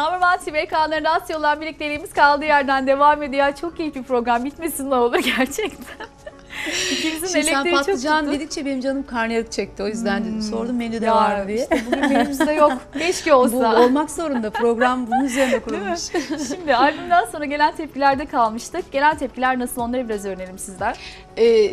One TV ekranlarında Asya olan birlikteliğimiz kaldığı yerden devam ediyor. Çok keyifli program. Bitmesin ne olur gerçekten. İkimizin Şimdi sen elektriği çok patlıcan tuttu. dedikçe benim canım karnıyarık çekti. O yüzden dedim. Sordum menüde Ya var diye. işte bugün menümüzde yok. Keşke Bu olsa. olmak zorunda. Program bunun üzerine kurulmuş. Şimdi albümden sonra gelen tepkilerde kalmıştık. Gelen tepkiler nasıl onları biraz öğrenelim sizden. Ee,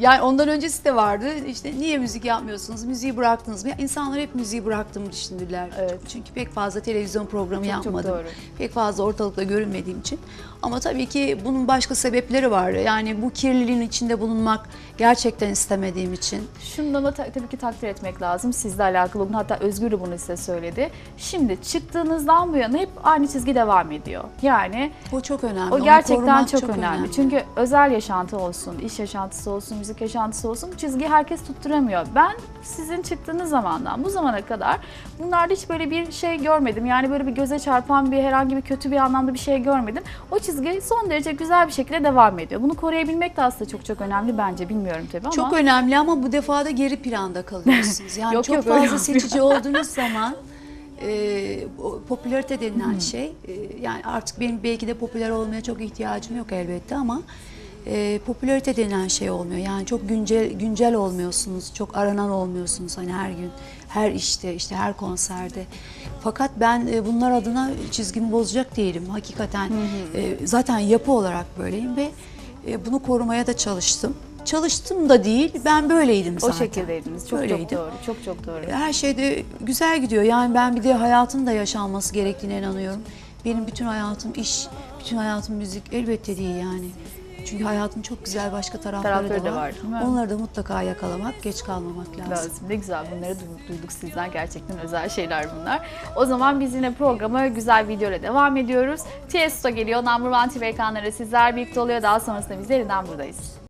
yani ondan öncesi de vardı. İşte niye müzik yapmıyorsunuz? Müziği bıraktınız mı? Ya İnsanlar hep müziği bıraktığımı düşündüler. Evet. Çünkü pek fazla televizyon programı Çok çok yapmadım. doğru. Pek fazla ortalıkta görünmediğim için. Ama tabii ki bunun başka sebepleri var. Yani bu kirliliğin içinde bulunmak gerçekten istemediğim için. Şundan da ta- tabii ki takdir etmek lazım. Sizle alakalı bugün hatta Özgür de bunu size söyledi. Şimdi çıktığınızdan bu yana hep aynı çizgi devam ediyor. Yani O çok önemli. o gerçekten korumak çok, önemli. Çünkü özel yaşantı olsun, iş yaşantısı olsun, müzik yaşantısı olsun bu çizgiyi herkes tutturamıyor. Ben sizin çıktığınız zamandan bu zamana kadar bunlarda hiç böyle bir şey görmedim. Yani böyle bir göze çarpan bir herhangi bir kötü bir anlamda bir şey görmedim. O çizgi son derece güzel bir şekilde devam ediyor. Bunu koruyabilmek de aslında çok çok önemli bence. Bilmiyorum tabii ama. Çok önemli ama bu defa da geri planda kalıyorsunuz. Yani Yok, çok yok, fazla seçici olduğunuz zaman e, popülarite denilen Hmm. şey e, yani artık benim belki de popüler olmaya çok ihtiyacım yok elbette ama e, popülarite denilen şey olmuyor. Yani çok güncel güncel olmuyorsunuz. Çok aranan olmuyorsunuz hani her gün her işte işte her konserde. Fakat ben e, bunlar adına çizgimi bozacak değilim. Hakikaten e, zaten yapı olarak böyleyim ve e, bunu korumaya da çalıştım. Çalıştım da değil, ben böyleydim o zaten. şekildeydiniz. Çok Böyleydim. çok doğru. Çok çok doğru. Her şeyde güzel gidiyor. Yani ben bir de hayatın da yaşanması gerektiğine inanıyorum. Benim bütün hayatım iş, bütün hayatım müzik elbette değil yani. Çünkü hayatın çok güzel başka tarafları, Tarafları da da var. var? Onları da mutlaka yakalamak, geç kalmamak lazım. Lazım. Ne güzel bunları du- duyduk sizden. Gerçekten özel şeyler bunlar. O zaman biz yine programa güzel videoyla devam ediyoruz. Tiesto geliyor. Number One TV ekranları sizler birlikte oluyor. Daha sonrasında biz de yeniden buradayız.